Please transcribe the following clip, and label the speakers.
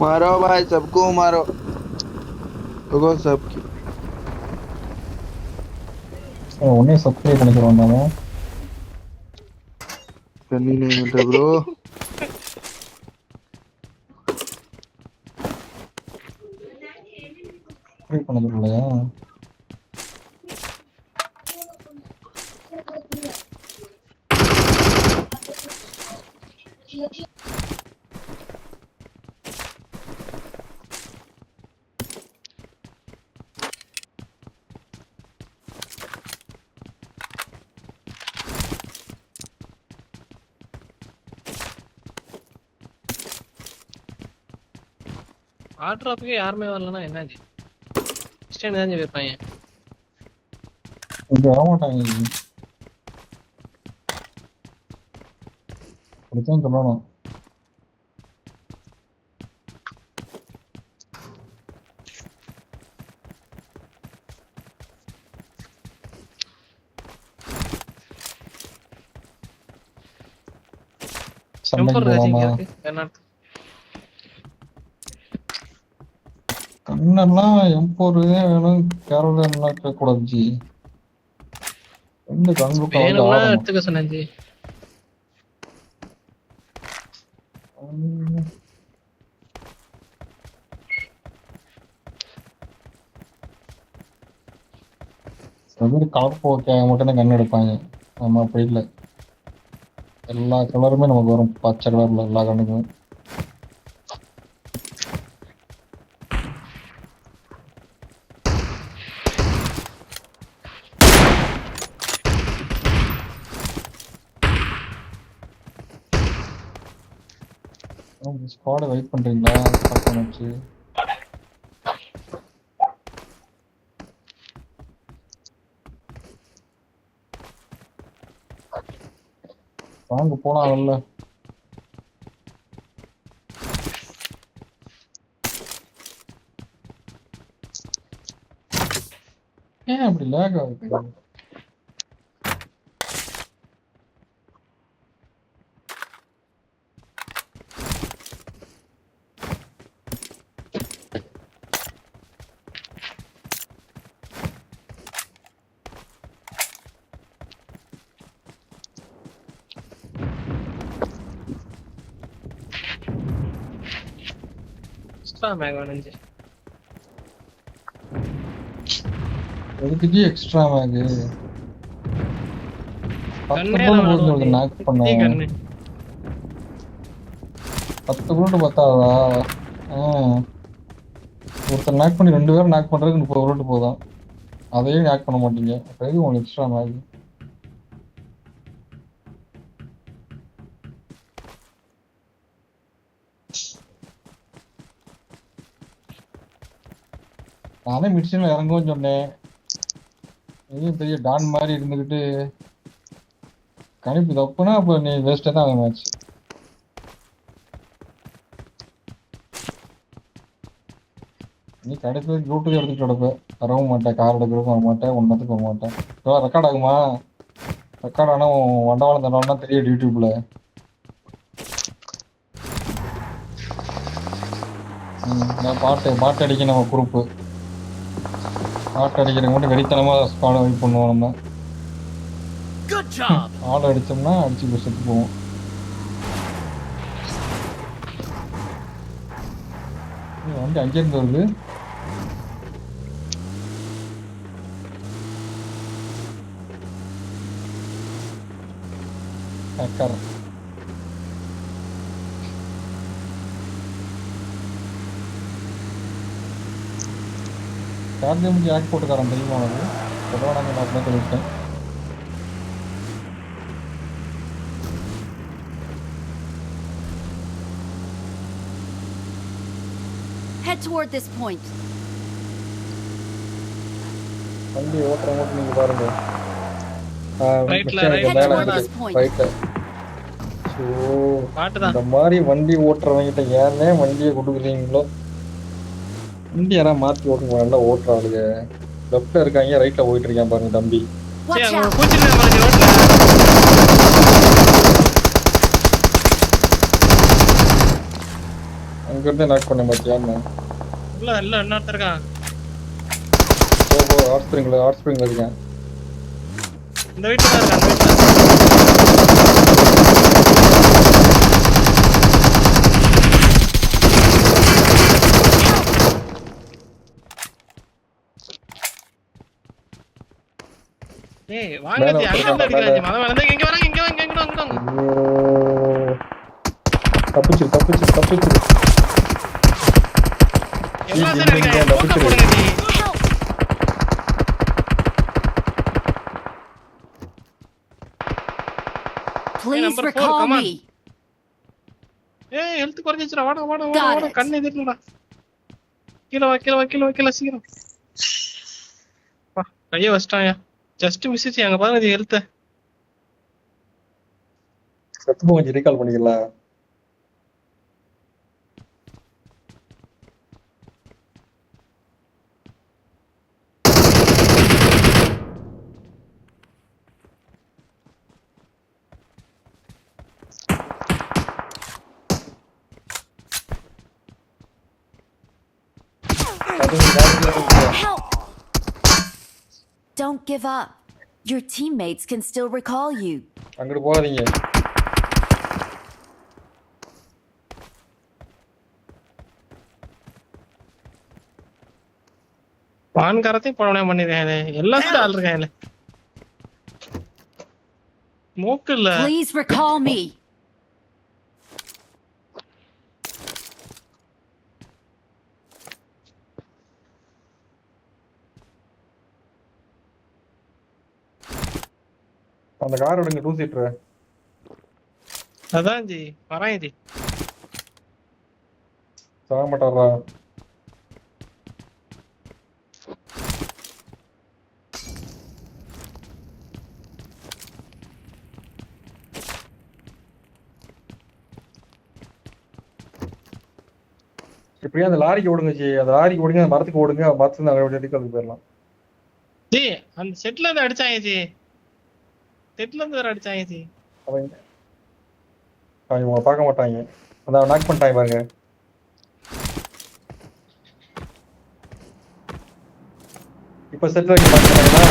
Speaker 1: मारो भाई सबको मारो। तो सबकी।
Speaker 2: उन्हें
Speaker 1: सबके इतने கன்வீனியன்ட் ப்ரோ
Speaker 2: ட்ரை பண்ணது Thank you.
Speaker 3: ஆட்ராப்புக்கே யாருமே வரலன்னா என்னாச்சு? ஸ்டேண்ட் தான் வைப்பாங்க
Speaker 2: இங்க வரமாட்டாங்க அப்படித்தான் சொல்லணும்.
Speaker 3: ரேசிங்
Speaker 2: போகாம
Speaker 3: இருக்கு. கர்நாடகா
Speaker 2: கண்ணெல்லாம் எம்போர் வேணும் கேரளா எல்லாம் இருக்கக்கூடாது ஜி ரெண்டு
Speaker 3: வேணும்னா எடுத்துக்க சொன்னேன் ஜி
Speaker 2: சில பேர் கலர் போக்காக மட்டும்தான் கண் எடுப்பாங்க. நம்ம அப்படி இல்லை. எல்லா கலருமே நமக்கு வரும். பச்சை கலர்ல எல்லா கண்ணுக்கும். ஸ்குவாட வெயிட் பண்றீங்களா? பக்கம் வாங்க போலாம் வெளில. ஏன் அப்படி லேக் ஆகுது?
Speaker 3: எக்ஸ்ட்ரா மேக் வேணும் ஜி
Speaker 2: எதுக்கு எக்ஸ்ட்ரா மேகு பத்து நாக்
Speaker 3: ஜி
Speaker 2: பண்ண.
Speaker 3: கண்ணு.
Speaker 2: பத்து புல்லட் பத்தாதா. ஒருத்தர் நாக் பண்ணி ரெண்டு பேரும் நாக் பண்றதுக்கு முப்பது புல்லட் போதும். அதையும் நாக் பண்ண மாட்டீங்க. எதுக்கு உங்களுக்கு எக்ஸ்ட்ரா மேகு நானே மிஷினில் இறங்கவும் சொன்னேன். எதுவும் பெரிய டான் மாதிரி இருந்துக்கிட்டு கணிப்பு தப்புனா அப்போ நீ வேஸ்ட்டாக தான் ஆகும் மேட்ச் நீ கடைசி ரூட்டுக்கு எடுத்துட்டு கிடப்ப. வரவும் மாட்டேன் கார் எடுக்கிறதுக்கு வர மாட்டேன் ஒன்றத்துக்கு வர மாட்டேன். இப்போ ரெக்கார்ட் ஆகுமா? ரெக்கார்ட் ஆனால் வண்டவாளம் தண்டவாளம் தெரியும் யூடியூப்ல. நான் பாட்டு பாட்டு அடிக்க நம்ம குரூப்பு பாட்டு அடிக்கிறவங்க மட்டும் வெறித்தனமாக ஸ்குவாட் வெயிட் பண்ணுவோம் நம்ம. ஆள் அடிச்சோம்னா அடிச்சு போய் செத்து போவோம். வண்டி அங்கேருந்து வருது. சார்ஜ் ஜாக் போட்டுக்காரன் தெரியுமா நான் அப்படியே சொல்லிட்டேன்
Speaker 4: Head toward this point.
Speaker 2: வண்டி ஓட்டுற மட்டும் நீங்க பாருங்க
Speaker 3: Rightல,
Speaker 2: மிச்சம்
Speaker 3: right.
Speaker 2: மேல
Speaker 4: Head toward this
Speaker 2: இருக்கு.
Speaker 4: point.
Speaker 2: Rightல. ஸோ
Speaker 3: பாட்டுதான்
Speaker 2: இந்த மாதிரி வண்டி ஓட்டுறவங்கிட்ட ஏன்னே வண்டியை கொடுக்குறீங்களோ வண்டி யாராவது மாற்றி ஓட்டுங்க நல்லா ஓட்டுறாளுங்க லெஃப்ட்ல இருக்காங்க ரைட்ல போயிட்டு இருக்கான் பாருங்க தம்பி. அங்க இருந்து நாக் பண்ண மாட்டியான்னு
Speaker 3: உள்ள இல்ல இன்னொருத்தர் இருக்கான்
Speaker 2: போ ஹாட் ஸ்ப்ரிங்ல ஹாட் ஸ்ப்ரிங்ல இருக்கேன்.
Speaker 3: இந்த வீட்டுல இருக்கான் ஏய் வாங்க
Speaker 2: மேல
Speaker 3: ஜி, அங்க
Speaker 2: ஒருத்தர்
Speaker 3: இருந்து
Speaker 2: இருக்கான்,
Speaker 3: அடிக்கிறான் ஜி. மதம் வந்து இங்க வராங்க இங்க வாங்க இங்க வாங்க இங்க வாங்க
Speaker 2: ஐயோ தப்பிச்சு தப்பிச்சு தப்பிச்சு
Speaker 3: எல்லாம்
Speaker 2: இங்க,
Speaker 3: சரி
Speaker 2: இங்க,
Speaker 3: அடிக்கிறாங்க
Speaker 2: இங்க,
Speaker 3: போக்க
Speaker 2: தப்பிச்சிரு.
Speaker 3: போடுங்க G
Speaker 4: Help! Please
Speaker 3: number four,
Speaker 4: recall
Speaker 3: come on.
Speaker 4: me.
Speaker 3: ஏய் ஹெல்த் குறைஞ்சிச்சுடா வாடா வாடா வாடா
Speaker 4: Got
Speaker 3: வாடா
Speaker 4: it.
Speaker 3: கண்ணு எதிர்லடா கீழே வா கீழே வா கீழே வா கீழே சீக்கிரம் வா கைய வச்சிட்டாயா ஜஸ்ட் மிஸ்ஸிச்சு அங்க பாருங்க ஹெல்த்
Speaker 2: செத்து போ கொஞ்சம் ரீகால் பண்ணிக்கலாம்
Speaker 4: Help! Don't give up. Your teammates can still recall you.
Speaker 2: அங்கிட்டு போகாதீங்க
Speaker 3: பான்காரத்தையும் படம் பண்ணிருக்காங்க எல்லாம் கூட ஆள் இருக்காங்க மூக்கு இல்ல
Speaker 4: Please recall me.
Speaker 2: அந்த கார் எடுங்க டூ சீட்டர்
Speaker 3: அதான் ஜி வரேன் ஜி
Speaker 2: சாக மாட்டாரா இப்படியே அந்த லாரிக்கு ஓடுங்க ஜி. அந்த லாரிக்கு ஓடுங்க அந்த மரத்துக்கு ஓடுங்க மரத்துல அங்கே போயிடலாம்.
Speaker 3: ஜி அந்த செட்ல இருந்து அடிச்சாங்க ஜி. செட்ல இருந்து வேற அடிச்சாங்க ஜி
Speaker 2: அவங்க அவங்க உங்களை பார்க்க மாட்டாங்க. அதான் நாக் பண்ணிட்டாங்க பாருங்க. இப்ப செட்டில் வைக்க பார்த்தாங்களா